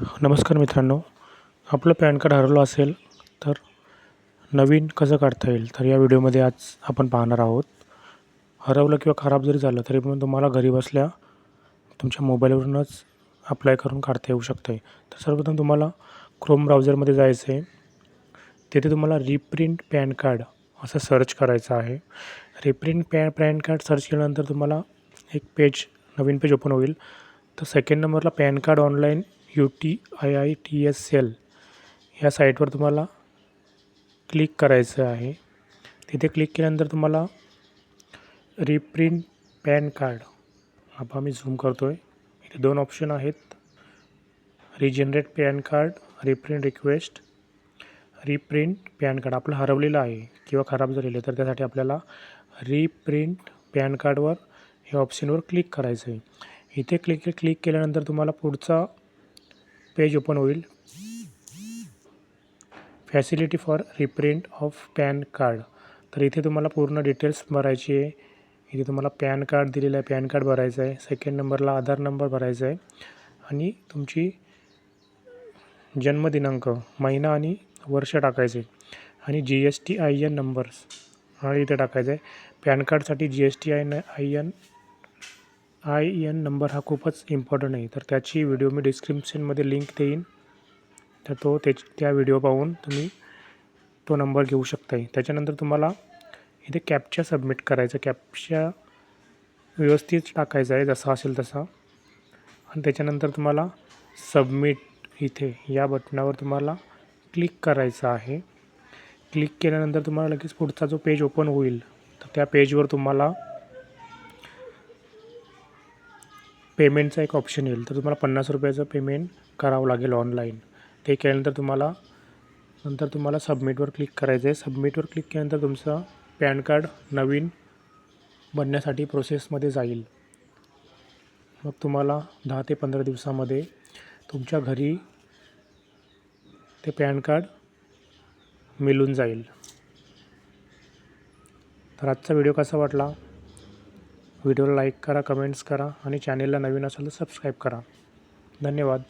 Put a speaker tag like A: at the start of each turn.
A: नमस्कार मित्रांनो आपलं पॅन कार्ड हरवलं असेल तर नवीन कसं काढता येईल? तर या व्हिडिओमध्ये आज आपण पाहणार आहोत. हरवलं किंवा खराब जरी झालं तरी पण तुम्हाला घरी बसल्या तुमच्या मोबाईलवरूनच अप्लाय करून काढता येऊ शकतं आहे तर सर्वप्रथम तुम्हाला क्रोम ब्राउझरमध्ये जायचं आहे तिथे तुम्हाला रिप्रिंट पॅन कार्ड असं सर्च करायचं आहे. Reprint PAN PAN card search केल्यानंतर तुम्हाला एक पेज नवीन पेज ओपन होईल. तर सेकंड नंबरला PAN card online U T I I T S L ह्या साईटवर तुम्हाला क्लिक करायचं आहे. तिथे क्लिक केल्यानंतर तुम्हाला रिप्रिंट पॅन कार्ड. आपा मी झूम करतो आहे इथे दोन ऑप्शन आहेत. Regenerate PAN card reprint request reprint PAN card. आपलं हरवलेलं आहे किंवा खराब झालेलं आहे तर त्यासाठी आपल्याला रिप्रिंट पॅन कार्डवर हे ऑप्शनवर क्लिक करायचं आहे इथे क्लिक क्लिक केल्यानंतर तुम्हाला पुढचा पेज ओपन होईल. Facility for reprint of PAN card तर इथे तुम्हाला पूर्ण डिटेल्स भरायची आहे. इथे तुम्हाला पॅन कार्ड दिलेलं आहे. पॅन कार्ड भरायचं आहे. सेकंड नंबरला आधार नंबर भरायचा आहे. आणि तुमची जन्मदिनांक महिना आणि वर्ष टाकायचे. आणि G S T I N numbers हा इथे टाकायचं आहे. पॅन कार्डसाठी G S T I N I N I N number हा खूपच इम्पॉर्टंट आहे. तर त्याची व्हिडिओ मी डिस्क्रिप्शनमध्ये लिंक देईन. तर तो त्याच त्या व्हिडिओ पाहून तुम्ही तो नंबर घेऊ शकता त्याच्यानंतर तुम्हाला इथे कॅपच्या सबमिट करायचं. कॅपच्या व्यवस्थित टाकायचा आहे जसा असेल तसा. आणि त्याच्यानंतर तुम्हाला सबमिट इथे या बटनावर तुम्हाला क्लिक करायचं आहे. क्लिक केल्यानंतर तुम्हाला लगेच पुढचा जो पेज ओपन होईल तर त्या पेजवर तुम्हाला पेमेंटचा एक ऑप्शन येईल. तर तुम्हाला पन्नास रुपयाचं पेमेंट करावं लागेल ऑनलाईन. ते केल्यानंतर तुम्हाला नंतर तुम्हाला सबमिटवर क्लिक करायचं आहे सबमिटवर क्लिक केल्यानंतर तुमचं पॅन कार्ड नवीन बनण्यासाठी प्रोसेसमध्ये जाईल. मग तुम्हाला दहा ते पंधरा दिवसामध्ये तुमच्या घरी ते पॅन कार्ड मिळून जाईल. तर आजचा व्हिडिओ कसा वाटला? व्हिडिओला लाईक करा कमेंट्स करा आणि चॅनेलला नवीन असेल तर सबस्क्राईब करा. धन्यवाद.